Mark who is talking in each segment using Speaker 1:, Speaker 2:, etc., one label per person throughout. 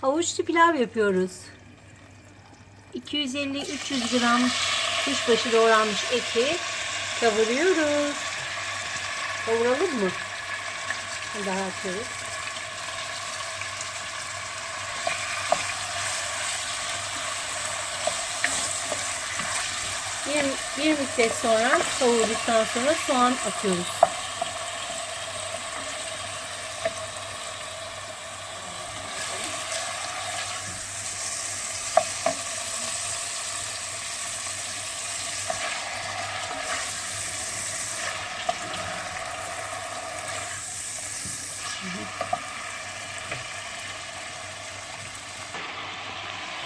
Speaker 1: Havuçlu pilav yapıyoruz. 250-300 gram kuşbaşı doğranmış eti kavuruyoruz. Kavuralım mı? Daha atıyoruz. Bir, bir müddet sonra kavurduktan sonra soğan atıyoruz.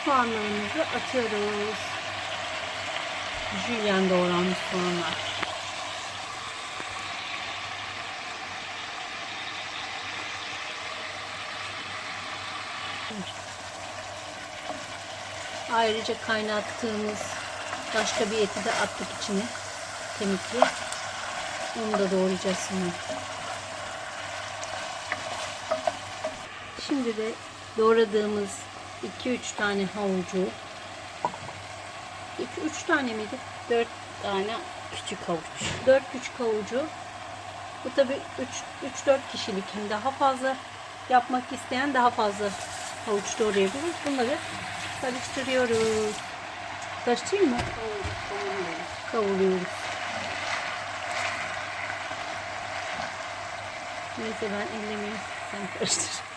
Speaker 1: Soğanlarımızı atıyoruz. Jülyen doğranmış soğanlar. Ayrıca kaynattığımız başka bir eti de attık içine. Kemikli. Onu da doğrayacağız şimdi. Şimdi de doğradığımız 2-3 tane havucu 2-3 tane miydi? 4
Speaker 2: tane küçük havuç.
Speaker 1: 4 küçük havucu. Bu tabi 3-4 kişilik. Yani daha fazla yapmak isteyen daha fazla havuç doğrayabilir. Bunları karıştırıyoruz. Karıştırayım mı? Kavuruyoruz. Neyse ben ellemeyeyim. Sen karıştır.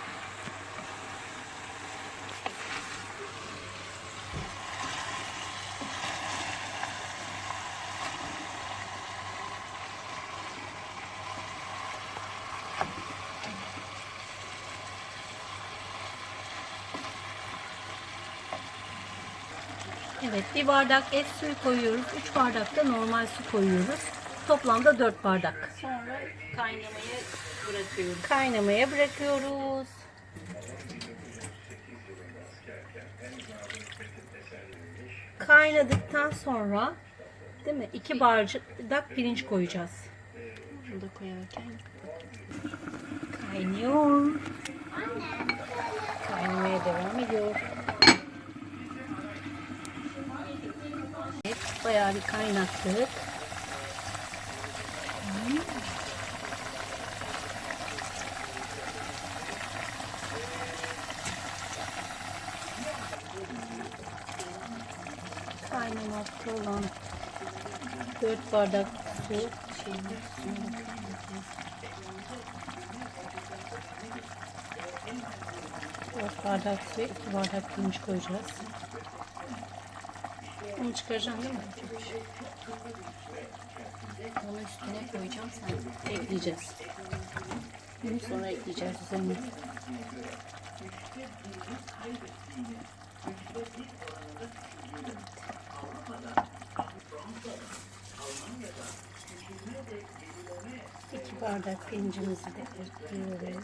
Speaker 1: Evet bir bardak et suyu koyuyoruz. 3 bardak da normal su koyuyoruz. Toplamda 4 bardak.
Speaker 2: Sonra kaynamaya bırakıyoruz.
Speaker 1: Kaynamaya bırakıyoruz. Kaynadıktan sonra değil mi? 2 bardak pirinç koyacağız.
Speaker 2: Bunu da koyarken
Speaker 1: Kaynıyor. Kaynamaya devam ediyor. Evet, bayağı bir kaynattık. Kaynamakta olan 4 bardak su şeyini suyunu 4 bardak suya 2 bardak pirinç koyacağız. Bunu çıkaracaksın değil mi?
Speaker 2: onu üstüne koyacağım sen.
Speaker 1: Ekleyeceğiz. Bunu sonra ekleyeceğiz üzerine. İki bardak pirincimizi de ekliyoruz.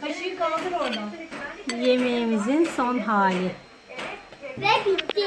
Speaker 2: Kaşığı kaldır oradan.
Speaker 1: Yemeğimizin son hali.
Speaker 3: Ve bitti.